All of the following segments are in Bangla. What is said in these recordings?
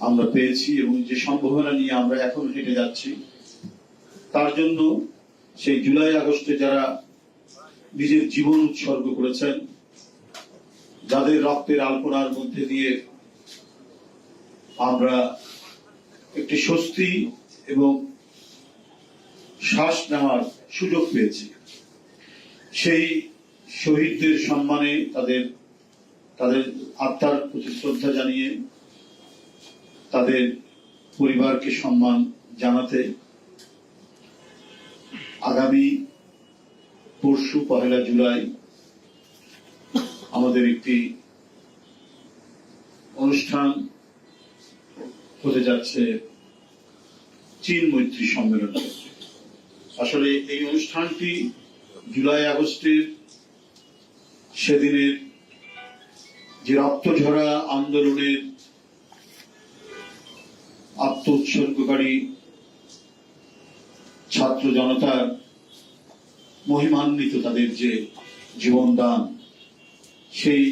আমরা পেয়েছি এবং যে সম্ভাবনা নিয়ে আমরা এখন হেঁটে যাচ্ছি, তার জন্য সেই জুলাই আগস্টে যারা নিজের জীবন উৎসর্গ করেছেন, যাদের রক্তের আলপনার মধ্যে দিয়ে আমরা একটি স্বস্তি এবং শ্বাস নেওয়ার সুযোগ পেয়েছি। সেই শহীদদের সম্মানে তাদের তাদের আত্মার প্রতি শ্রদ্ধা জানিয়ে তাদের পরিবারকে সম্মান জানাতে আগামী পরশু পহেলা জুলাই আমাদের একটি অনুষ্ঠান হতে যাচ্ছে চীন মৈত্রী সম্মেলন। আসলে এই অনুষ্ঠানটি জুলাই আগস্টের সেদিনের যে রক্তঝরা আন্দোলনের আত্ম উৎসর্গকারী ছাত্র জনতার মহিমান্বিত তাদের যে জীবনদান, সেই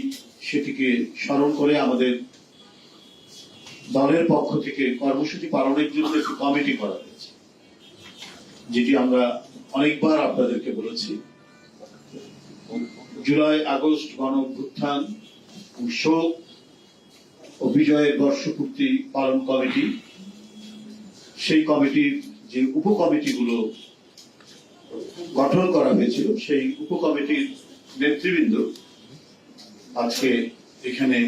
সেটিকে স্মরণ করে আমাদের দলের পক্ষ থেকে কর্মসূচি পালনের জন্য একটি কমিটি করা হয়েছে, যেটি আমরা অনেকবার আপনাদেরকে বলেছি। জুলাই আগস্ট গণ অভ্যুত্থান শোক ও বিজয়ের বর্ষপূর্তি পালন কমিটি সেই কমিটির যে উপকমিটিগুলো গঠন করা হয়েছিল, সেই উপকমিটির নেতৃবৃন্দ আজকে এখানে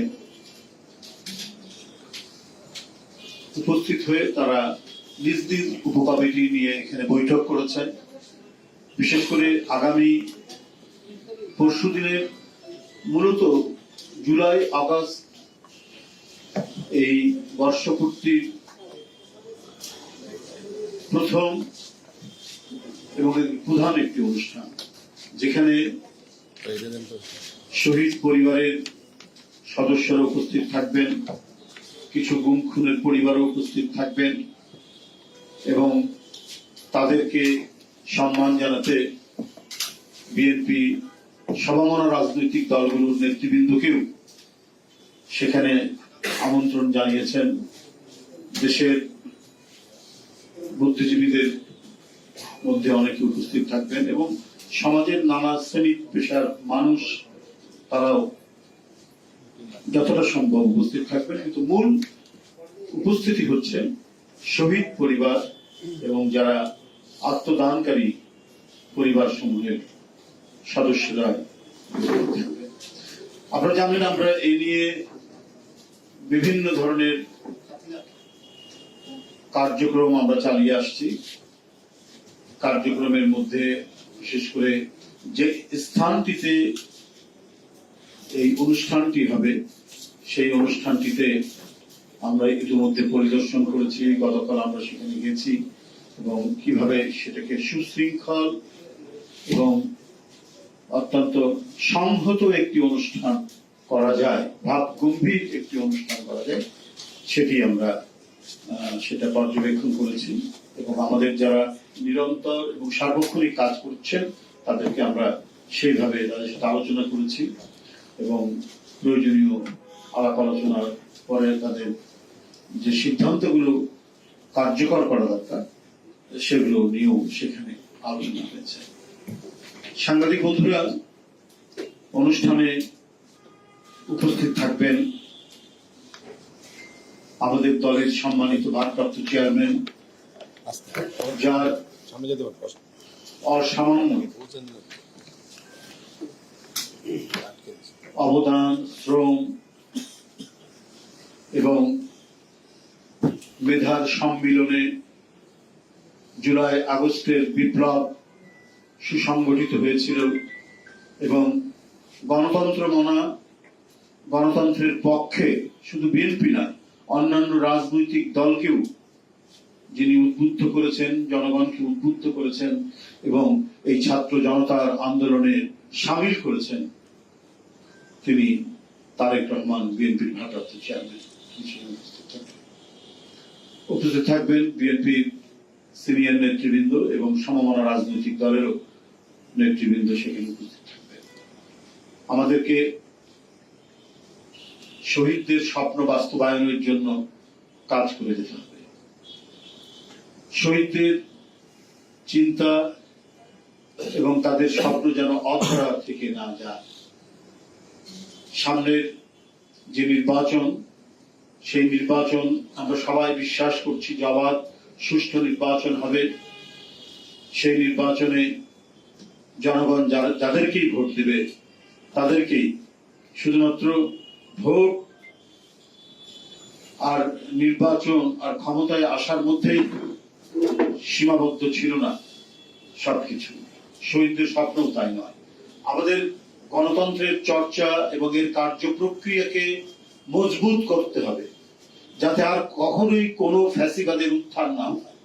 উপস্থিত হয়ে তারা নিজ নিজ উপকমিটি নিয়ে এখানে বৈঠক করেছেন। বিশেষ করে আগামী পরশু দিনের মূলত জুলাই, আগস্ট এই বর্ষপূর্তির প্রথম এবং প্রধান একটি অনুষ্ঠান, যেখানে শহীদ পরিবারের সদস্যরা উপস্থিত থাকবেন, কিছু গুম খুনের পরিবারও উপস্থিত থাকবেন এবং তাদেরকে সম্মান জানাতে বিএনপি সমমনা রাজনৈতিক দলগুলোর নেতৃবৃন্দকেও সেখানে আমন্ত্রণ জানিয়েছেন। দেশের বুদ্ধিজীবীদের মধ্যে অনেকে উপস্থিত থাকবেন এবং সমাজের নানা শ্রেণি পেশার মানুষ তারাও যতটা সম্ভব উপস্থিত থাকবেন। কিন্তু মূল উপস্থিতি হচ্ছে শহীদ পরিবার এবং যারা আত্মদানকারী পরিবার সমূহের সদস্যরা আপনারা জানেন আমরা এই নিয়ে বিভিন্ন ধরনের কার্যক্রম আমরা চালিয়ে আসছি। কার্যক্রমের মধ্যে, বিশেষ করে যে স্থানটিতে এই অনুষ্ঠানটি হবে, সেই অনুষ্ঠানটিতে আমরা ইতিমধ্যে পরিদর্শন করেছি, গতকাল আমরা সেখানে গেছি এবং কীভাবে সেটাকে সুশৃঙ্খল এবং অত্যন্ত সংহত একটি অনুষ্ঠান করা যায় ভাব গম্ভীর একটি অনুষ্ঠান করা যায়, সেটি আমরা সেটা পর্যবেক্ষণ করেছি এবং আমাদের যারা নিরন্তর এবং সার্বক্ষণিক কাজ করছেন, তাদেরকে আমরা সেইভাবে তাদের সাথে আলোচনা করেছি এবং প্রয়োজনীয় আলাপ আলোচনার পরে তাদের যে সিদ্ধান্তগুলো কার্যকর করা দরকার, সেগুলো নিয়েও সেখানে আলোচনা হয়েছে। সাংবাদিক বন্ধুরা, অনুষ্ঠানে উপস্থিত থাকবেন আমাদের দলের সম্মানিত ভারপ্রাপ্ত চেয়ারম্যান, যার অসামান্য। অবদান, শ্রম এবং মেধার সম্মিলনে জুলাই আগস্টের বিপ্লব সুসংগঠিত হয়েছিল এবং গণতন্ত্র মনা, গণতন্ত্রের পক্ষে শুধু বিএনপি না অন্যান্য রাজনৈতিক দলকেও যিনি উদ্বুদ্ধ করেছেন, জনগণকে উদ্বুদ্ধ করেছেন এবং এই ছাত্র জনতার আন্দোলনে সামিল করেছেন, তিনি তারেক রহমান, বিএনপির ভারপ্রাপ্ত চেয়ারম্যান থাকবেন। উপস্থিত থাকবেন বিএনপির সিনিয়র নেতৃবৃন্দ এবং সমমনা রাজনৈতিক দলেরও নেতৃবৃন্দ সেখানে উপস্থিত থাকবেন। আমাদেরকে শহীদদের স্বপ্ন বাস্তবায়নের জন্য কাজ করে যেতে হবে। শহীদদের চিন্তা এবং তাদের স্বপ্ন যেন অধরা থেকে না যায়। সামনের যে নির্বাচন, সেই নির্বাচন আমরা সবাই বিশ্বাস করছি যে অবাধ, সুষ্ঠু নির্বাচন হবে। সেই নির্বাচনে জনগণ যাদেরকেই ভোট দেবে, তাদেরকেই। শুধুমাত্র ভোট আর নির্বাচন আর ক্ষমতায় আসার মধ্যেই সীমাবদ্ধ ছিল না সবকিছু। শহীদদের স্বপ্নও তাই নয়। আমাদের গণতন্ত্রের চর্চা এবং এর কার্য প্রক্রিয়াকে মজবুত করতে হবে, যাতে আর কখনোই কোনো ফ্যাসিবাদের উত্থান না হয়।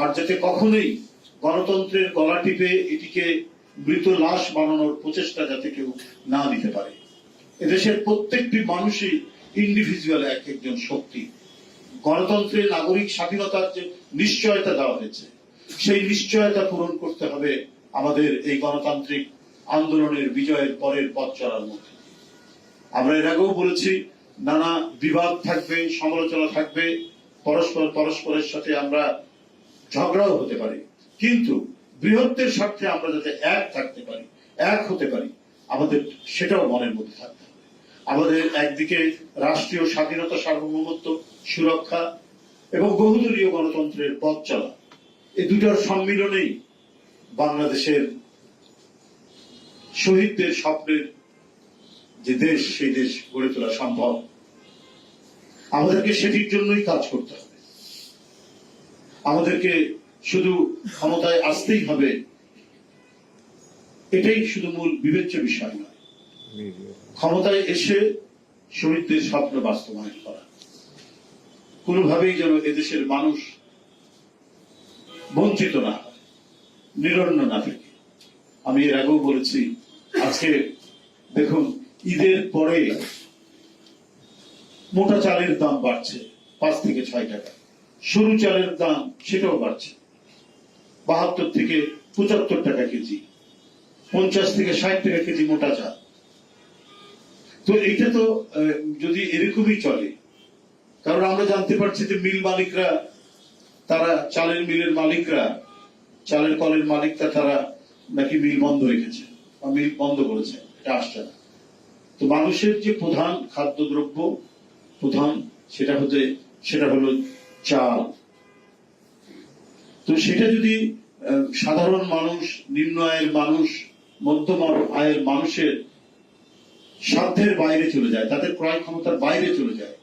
আর যাতে কখনোই গণতন্ত্রের গলা টিপে এটিকে মৃত লাশ বানানোর প্রচেষ্টা যাতে কেউ না দিতে পারে। এদেশের প্রত্যেকটি মানুষই ইন্ডিভিজুয়াল এক একজন শক্তি। গণতন্ত্রে নাগরিক স্বাধীনতার যে নিশ্চয়তা দেওয়া হয়েছে, সেই নিশ্চয়তা পূরণ করতে হবে আমাদের এই গণতান্ত্রিক আন্দোলনের বিজয়ের পরের পথ চলার মধ্যে। আমরা এর আগেও বলেছি, নানা বিবাদ থাকবে, সমালোচনা থাকবে, পরস্পর পরস্পরের সাথে আমরা ঝগড়াও হতে পারি। কিন্তু বৃহত্তের স্বার্থে আমরা যাতে এক থাকতে পারি, এক হতে পারি আমাদের সেটাও মনের মধ্যে থাকতে হবে। আমাদের একদিকে রাষ্ট্রীয় স্বাধীনতা সার্বভৌমত্ব সুরক্ষা এবং বহুদলীয় গণতন্ত্রের পথ চলা। এই দুটার সম্মিলনেই বাংলাদেশের শহীদদের স্বপ্নের যে দেশ, সেই দেশ গড়ে তোলা সম্ভব। আমাদেরকে সেটির জন্যই কাজ করতে হবে। আমাদেরকে শুধু ক্ষমতায় আসতেই হবে এটাই শুধু মূল বিবেচ্য বিষয় নয়। ক্ষমতায় এসে শহীদদের স্বপ্ন বাস্তবায়ন করা। কোনোভাবেই যেন এদেশের মানুষ বঞ্চিত না নিরন্ন না থাকে। আমি এর আগেও বলেছি, আজকে দেখুন, ঈদের পরে মোটা চালের দাম বাড়ছে, পাঁচ থেকে ছয় টাকা। সরু চালের দাম সেটাও বাড়ছে। বাহাত্তর থেকে পঁচাত্তর টাকা কেজি। পঞ্চাশ থেকে ষাট টাকা কেজি মোটা চাল। তো এটা তো যদি এরকমই চলে, কারণ আমরা জানতে পারছি যে মিল মালিকরা, তারা চালের মিলের মালিকরা, চালের কলের মালিকরা তারা নাকি মিল বন্ধ রেখেছে, বা মিল বন্ধ করেছে, এটা আসছে না। তো মানুষের যে প্রধান খাদ্যদ্রব্য, প্রধান সেটা হতে সেটা হলো চাল। তো সেটা যদি সাধারণ মানুষ, নিম্ন আয়ের মানুষ মধ্যম আয়ের মানুষের সাধ্যের বাইরে চলে যায়, তাদের ক্রয় ক্ষমতার বাইরে চলে যায়।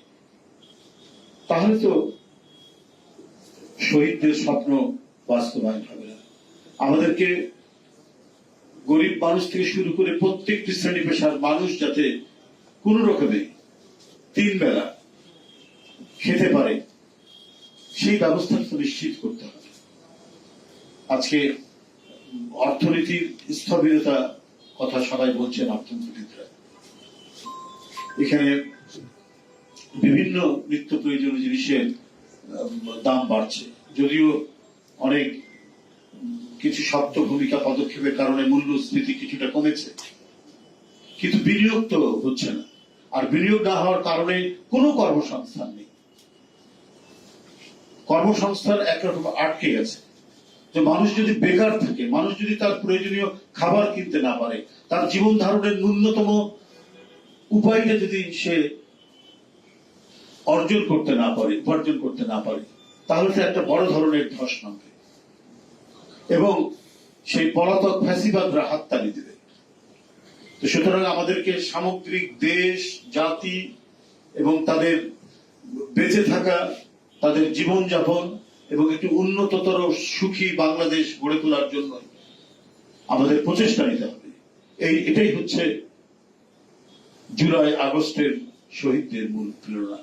তাহলে তো শহীদদের স্বপ্ন বাস্তবায়ন হবে না। আমাদেরকে গরিব মানুষ থেকে শুরু করে প্রত্যেকটি শ্রেণি পেশার মানুষ যাতে কোন রকমে তিন বেলা খেতে পারে, সেই ব্যবস্থা তো নিশ্চিত করতে হবে। আজকে অর্থনীতির স্থবিরতা কথা সবাই বলছেন অর্থনীতিবিদরা। এখানে বিভিন্ন নিত্য প্রয়োজনীয় জিনিসের দাম বাড়ছে। যদিও অনেক কিছু শক্ত ভূমিকা পদক্ষেপের কারণে মূল্যস্ফীতি কিছুটা কমেছে, কিন্তু বিনিয়োগ তো হচ্ছে না। আর বিনিয়োগ না হওয়ার কারণে কোনো কর্মসংস্থান নেই। কর্মসংস্থান একরকম আটকে গেছে। যে মানুষ যদি বেকার থাকে, মানুষ যদি তার প্রয়োজনীয় খাবার কিনতে না পারে, তার জীবন ধারণের ন্যূনতম উপায়টা যদি সে অর্জন করতে না পারে, উপার্জন করতে না পারে, তাহলে সে একটা বড় ধরনের ধস নামবে। এবং সেই পলাতক ফ্যাসিবাদরা হাততালি দেবে। তো সুতরাং আমাদেরকে সামগ্রিক দেশ, জাতি এবং তাদের বেঁচে থাকা, তাদের জীবনযাপন এবং একটি উন্নততর সুখী বাংলাদেশ গড়ে তোলার জন্য আমাদের প্রচেষ্টা নিতে হবে। এই, এটাই হচ্ছে জুলাই আগস্টের শহীদদের মূল প্রেরণা।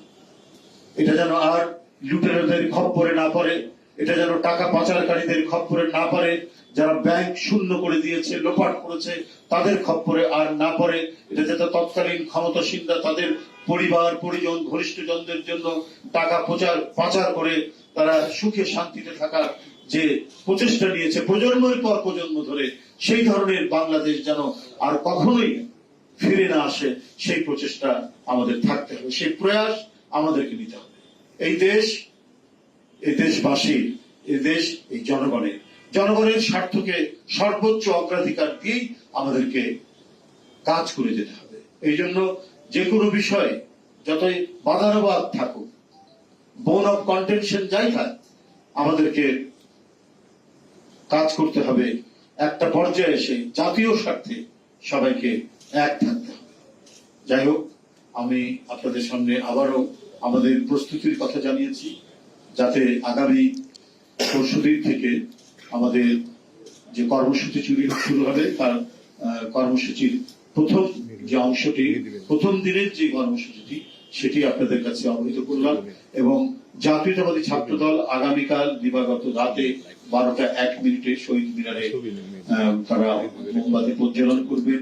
এটা যেন আর লুটেরাদের খপ্পরে না পড়ে, এটা যেন টাকা পাচারকারীদের খপ্পরে না পড়ে যারা ব্যাংক শূন্য করে দিয়েছে, লোপাট করেছে, তাদের খপ্পরে আর না পড়ে। এটা যাতে তৎকালীন ক্ষমতাসীনরা তাদের পরিবার, পরিজন, ঘনিষ্ঠজনদের জন্য টাকা প্রচার, পাচার করে তারা সুখে শান্তিতে থাকার যে প্রচেষ্টা নিয়েছে প্রজন্মের পর প্রজন্ম ধরে, সেই ধরনের বাংলাদেশ যেন আর কখনোই ফিরে না আসে, সেই প্রচেষ্টা আমাদের থাকতে হবে। সেই প্রয়াস আমাদেরকে নিতে হবে। এই দেশ, এই দেশবাসীর এই দেশ, এই জনগণের জনগণের স্বার্থকে সর্বোচ্চ অগ্রাধিকার দিয়েই আমাদেরকে কাজ করে যেতে হবে। এই জন্য যে কোনো বিষয়ে যতই বাধানুবাদ থাকুক বোন অফ কন্টেনশন যাই থাক, আমাদেরকে কাজ করতে হবে। একটা পর্যায়ে এসে জাতীয় স্বার্থে সবাইকে এক থাকতে হবে। যাই হোক, আমি আপনাদের সামনে আবারও আমাদের প্রস্তুতির কথা জানিয়েছি, যাতে আগামী পরশুদিন থেকে আমাদের যে কর্মসূচি চুরি শুরু হবে তার কর্মসূচির প্রথম যে অংশটি প্রথম দিনের যে কর্মসূচিটি সেটি আপনাদের কাছে অবহিত করলাম এবং জাতীয়তাবাদী ছাত্র দল আগামীকাল দিবাগত রাতে বারোটা এক মিনিটে শহীদ মিনারে তারা মোমবাতি প্রজ্বলন করবেন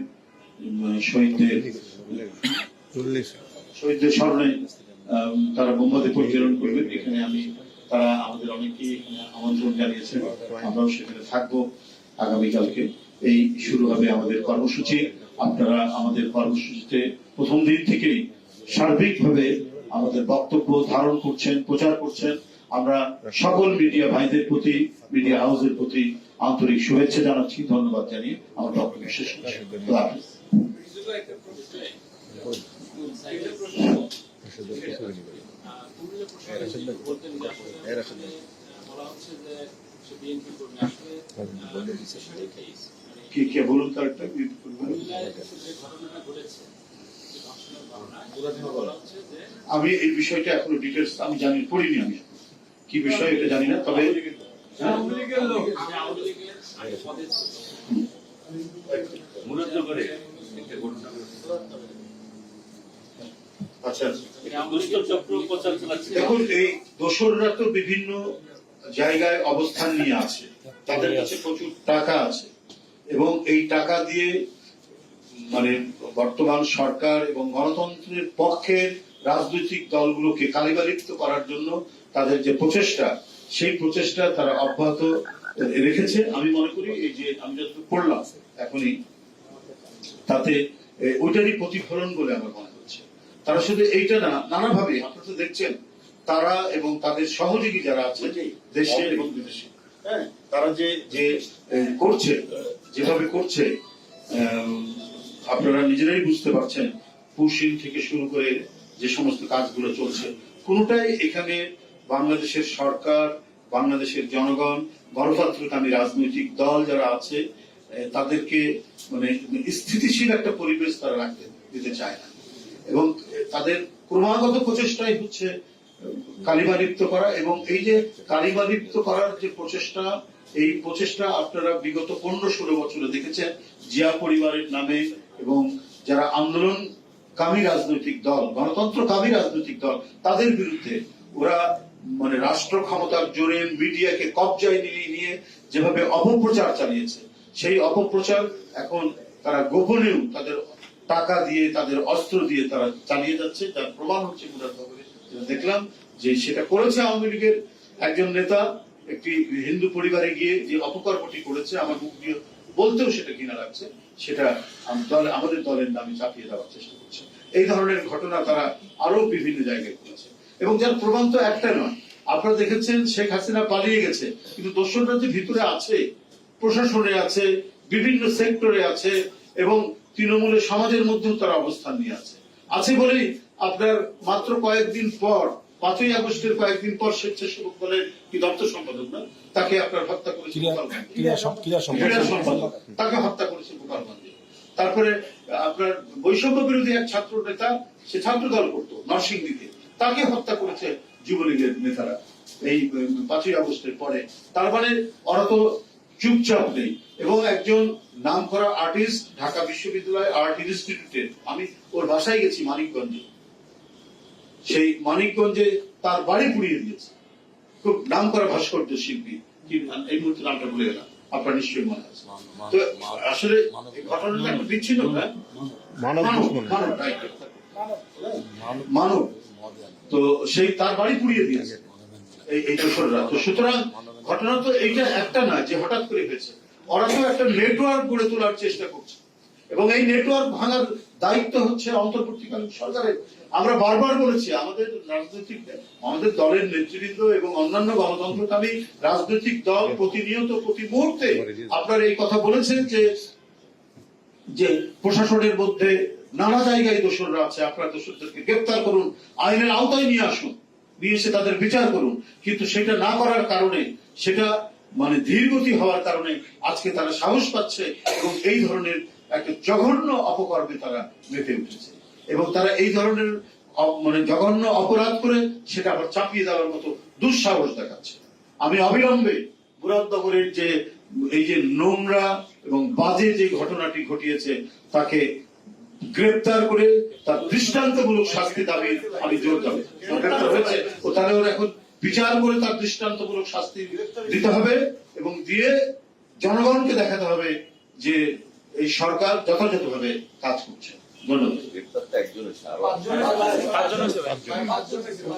শহীদদের শহীদদের স্মরণে তারা মোমবাতি পরিচালন করবেন এখানে আমি তারা আমাদের অনেকেই আমন্ত্রণ জানিয়েছেন আমরাও সেখানে থাকব আগামীকালকে। এই শুরু হবে আমাদের কর্মসূচি। আপনারা আমাদের কর্মসূচিতে প্রথম দিন থেকেই সার্বিকভাবে আমাদের বক্তব্য ধারণ করছেন প্রচার করছেন। আমরা সকল মিডিয়া ভাইদের প্রতি মিডিয়া হাউসের প্রতি আন্তরিক শুভেচ্ছা জানাচ্ছি ধন্যবাদ জানিয়ে আমার বক্তব্য শেষ করছি। খোদা হাফেজ। আমি এই বিষয়টা এখনও ডিটেলস আমি জানি পড়িনি আমি। কি বিষয় এটা জানি না, তবে হ্যাঁ? মূলত করে একটা ঘটনা আচ্ছা দুষ্ট চক্র প্রচার চালাচ্ছে দেখুন এই দোসররা তো বিভিন্ন জায়গায় অবস্থান নিয়ে আছে। তাদের কাছে প্রচুর টাকা আছে। এবং এই টাকা দিয়ে মানে বর্তমান সরকার এবং গণতন্ত্রের পক্ষের রাজনৈতিক দলগুলোকে কালিবালিপ্ত করার জন্য তাদের যে প্রচেষ্টা সেই প্রচেষ্টা তারা অব্যাহত রেখেছে। আমি মনে করি এই যে আমি যত পড়লাম এখনই তাতে ওইটারই প্রতিফলন বলে আমার মনে হচ্ছে তারা শুধু এইটা না নানাভাবে আপনারা তো দেখছেন তারা এবং তাদের সহযোগী যারা আছে দেশে এবং বিদেশে। হ্যাঁ তারা যে যে করছে যেভাবে করছে আপনারা নিজেরাই বুঝতে পারছেন পুশিং থেকে শুরু করে যে সমস্ত কাজগুলো চলছে কোনটাই এখানে বাংলাদেশের সরকার বাংলাদেশের জনগণ গণতন্ত্রকামী রাজনৈতিক দল যারা আছে তাদেরকে মানে স্থিতিশীল একটা পরিবেশ তারা রাখতে দিতে চায় না। এবং তাদের ক্রমাগত প্রচেষ্টাই হচ্ছে কালিমালিপ্ত করা এবং এই যে কালিমালিপ্ত করার যে প্রচেষ্টা, এই প্রচেষ্টা আপনারা বিগত পনেরো ষোলো বছরে দেখেছেন, জিয়া পরিবারের নামে এবং যারা আন্দোলন কামী রাজনৈতিক দল গণতন্ত্র কামী রাজনৈতিক দল, তাদের বিরুদ্ধে ওরা মানে রাষ্ট্র ক্ষমতার জোরে মিডিয়াকে কবজায় নিয়ে নিয়ে যেভাবে অপপ্রচার চালিয়েছে, সেই অপপ্রচার এখন তারা গোপনেও তাদের টাকা দিয়ে তাদের অস্ত্র দিয়ে তারা চালিয়ে যাচ্ছে। তার প্রমাণ হচ্ছে দেখলাম যে সেটা করেছে আওয়ামী লীগের একজন নেতা, একটি হিন্দু পরিবারে গিয়ে যে অপকর্মটি করেছে, আমার মুখ দিয়ে বলতেও সেটা কিনা লাগছে। সেটা আমাদের দলের নামে চাপিয়ে দেওয়ার চেষ্টা করছে। এই ধরনের ঘটনা তারা আরও বিভিন্ন জায়গায় করেছে। এবং যার প্রমাণ তো একটা নয়। আপনারা দেখেছেন, শেখ হাসিনা পালিয়ে গেছে, কিন্তু দর্শকরা যে ভিতরে আছে, প্রশাসনে আছে, বিভিন্ন সেক্টরে আছে, এবং তৃণমূলের সমাজের মধ্যেও তারা অবস্থান নিয়ে আছে। আছে বলেই আপনার মাত্র কয়েকদিন পর পাঁচই আগস্টের কয়েকদিন পর স্বেচ্ছাসেবক দলের কি দপ্তর সম্পাদক না তাকে আপনার হত্যা করেছে ক্রিয়া গোপালগঞ্জে। ক্রিয়া সম- ক্রিয়া ক্রীড়া সম্পাদক। সম্পাদক। তাকে হত্যা করেছে গোপালগঞ্জে তারপরে আপনার বৈষম্য বিরোধী এক ছাত্র নেতা সে ছাত্র দল করতো নরসিংদীতে। তাকে হত্যা করেছে যুবলীগের নেতারা এই পাঁচই আগস্টের পরে। তার মানে ওরা তো চুপচাপ নেই। এবং একজন নাম করা আর্টিস্ট ঢাকা বিশ্ববিদ্যালয় আর্ট ইনস্টিটিউটের আমি ওর বাসায় গেছি মানিকগঞ্জে। সেই মানিকগঞ্জে তার বাড়ি পুড়িয়ে দিয়েছে। খুব নাম করা ভাস্কর্য শিল্পী। কি এই মুহূর্তে নামটা ভুলে গেলাম। আপনার নিশ্চয়ই মনে আছে। তো আসলে ঘটনাটা একটু বিচ্ছিন্ন না মানব মানব। তো সেই তার বাড়ি পুড়িয়ে দিয়েছে। এই এই দোসররা তো সুতরাং ঘটনা তো এইটা একটা না যে হঠাৎ করে হয়েছে। ওরা তো একটা নেটওয়ার্ক গড়ে তোলার চেষ্টা করছে। এবং এই নেটওয়ার্ক ভাঙার দায়িত্ব হচ্ছে অন্তর্বর্তীকালীন সরকারের। আমরা বারবার বলেছি, আমাদের রাজনৈতিক, আমাদের দলের নেতৃবৃন্দ এবং অন্যান্য গণতন্ত্রকামী রাজনৈতিক দল প্রতিনিয়ত প্রতি মুহূর্তে আপনার এই কথা বলেছেন যে যে প্রশাসনের মধ্যে নানা জায়গায় দোষররা আছে। আপনারা দোষরদেরকে গ্রেপ্তার করুন, আইনের আওতায় নিয়ে আসুন, নিয়ে এসে তাদের বিচার করুন। কিন্তু সেটা না করার কারণে সেটা মানে ধীরগতি হওয়ার কারণে আজকে তারা সাহস পাচ্ছে এবং এই ধরনের একটা জঘন্য অপকর্মে তারা মেতে উঠেছে। এবং তারা এই ধরনের মানে জঘন্য অপরাধ করে সেটা আবার চাপিয়ে দেওয়ার মতো দুঃসাহস দেখাচ্ছে। আমি অবিলম্বে মুরাদনগরের যে এই যে নোংরা এবং বাজে যে ঘটনাটি ঘটিয়েছে, তাকে গ্রেপ্তার করে তার দৃষ্টান্তমূলক শাস্তি দাবি আমি জোর দাবি গ্রেপ্তার হয়েছে ও তাহলে ওর এখন বিচার করে তার দৃষ্টান্তমূলক শাস্তি দিতে হবে এবং দিয়ে জনগণকে দেখাতে হবে যে এই সরকার যথাযথভাবে কাজ করছে।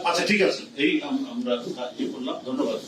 আচ্ছা ঠিক আছে। এই আমরা ইয়ে করলাম। ধন্যবাদ।